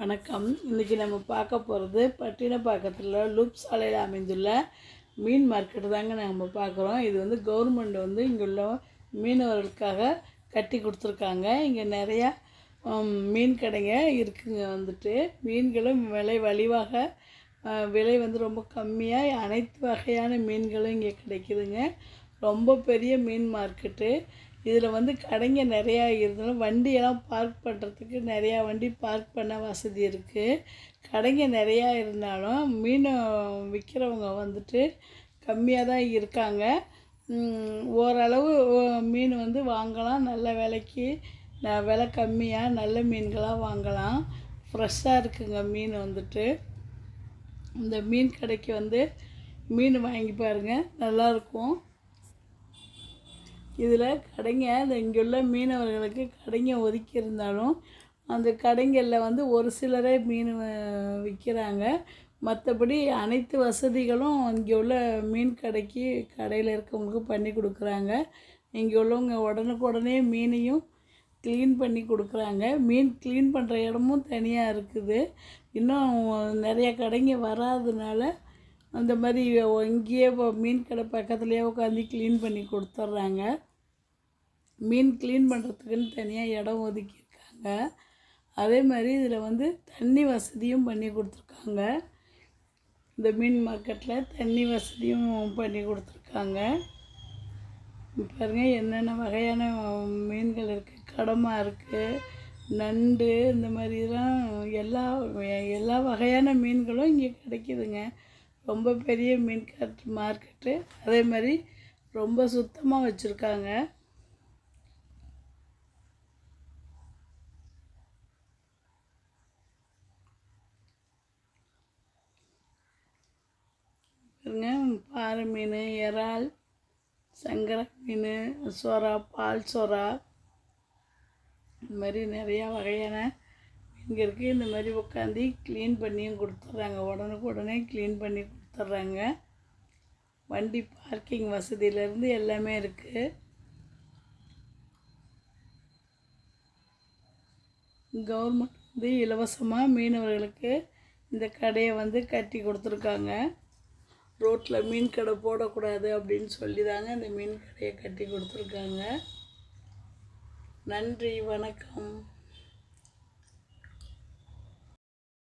வணக்கம். இன்றைக்கி நம்ம பார்க்க போகிறது பட்டினப்பாக்கத்தில் லூப் சாலையில் அமைந்துள்ள மீன் மார்க்கெட்டு தாங்க நம்ம பார்க்குறோம். இது வந்து கவர்மெண்ட் வந்து இங்கே உள்ள மீனவர்களுக்காக கட்டி கொடுத்துருக்காங்க. இங்கே நிறையா மீன் கடைங்க இருக்குங்க வந்துட்டு. மீன்களும் விலை வலிவாக விலை வந்து ரொம்ப கம்மியாக அனைத்து வகையான மீன்களும் இங்கே கிடைக்குதுங்க. ரொம்ப பெரிய மீன் மார்க்கெட்டு இதில் வந்து கடைங்க நிறையா இருந்தாலும் வண்டியெல்லாம் பார்க் பண்ணுறதுக்கு நிறையா வண்டி பார்க் பண்ண வசதி இருக்குது கடைங்க நிறையா இருந்தாலும் மீன் விற்கிறவங்க வந்துட்டு கம்மியாக தான் இருக்காங்க. ஓரளவு மீன் வந்து வாங்கலாம். நல்ல விலைக்கு ந- விலை கம்மியாக நல்ல மீன்களாக வாங்கலாம். ஃப்ரெஷ்ஷாக இருக்குங்க மீன் வந்துட்டு. இந்த மீன் கடைக்கு வந்து மீன் வாங்கி பாருங்கள் நல்லாயிருக்கும் இதில் கடைங்க அந்த இங்கே உள்ள மீனவர்களுக்கு கடைங்க ஒதுக்கியிருந்தாலும் அந்த கடைங்களில் வந்து ஒரு சிலரே மீன் வ- விற்கிறாங்க. மற்றபடி அனைத்து வசதிகளும் இங்கே உள்ள மீன் கடைக்கு கடையில் இருக்கவங்களுக்கு பண்ணி கொடுக்குறாங்க. இங்கே உள்ளவங்க உடனுக்குடனே மீனையும் க்ளீன் பண்ணி கொடுக்குறாங்க. மீன் க்ளீன் பண்ணுற இடமும் தனியாக இருக்குது. இன்னும் நிறைய கடைங்க வராதனால அந்த மாதிரி இங்கேயே இப்போ மீன் கடை பக்கத்துலேயே உட்காந்து க்ளீன் பண்ணி கொடுத்துட்றாங்க. மீன் க்ளீன் பண்ணுறதுக்குன்னு தனியாக இடம் ஒதுக்கியிருக்காங்க. அதே மாதிரி இதில் வந்து தண்ணி வசதியும் பண்ணி கொடுத்துருக்காங்க. இந்த மீன் மார்க்கெட்டில் தண்ணி வசதியும் பண்ணி கொடுத்துருக்காங்க. பாருங்க என்னென்ன வகையான மீன்கள் இருக்குது கடமா இருக்குது நண்டு இந்த மாதிரிலாம் எல்லா எல்லா வகையான மீன்களும் இங்கே கிடைக்கிதுங்க. ரொம்ப பெரிய மீன் காட் மார்க்கெட்டு அதே மாதிரி ரொம்ப சுத்தமாக வச்சுருக்காங்க. பாருங்க பாறை மீன் இறால் சங்கர மீன் சொரா பால் சொரா இந்த மாதிரி நிறையா வகையான இங்கே இருக்குது இந்த மாதிரி உட்காந்து க்ளீன் பண்ணியும் கொடுத்துட்றாங்க உடனுக்கு உடனே க்ளீன் பண்ணி கொடுத்துட்றாங்க வண்டி பார்க்கிங் வசதியிலேருந்து எல்லாமே இருக்குது கவர்மெண்ட் வந்து இலவசமாக மீனவர்களுக்கு இந்த கடையை வந்து கட்டி கொடுத்துருக்காங்க. ரோட்டில் மீன் கடை போடக்கூடாது அப்படின்னு சொல்லி தாங்க இந்த மீன் கடையை கட்டி கொடுத்துருக்காங்க. நன்றி வணக்கம்.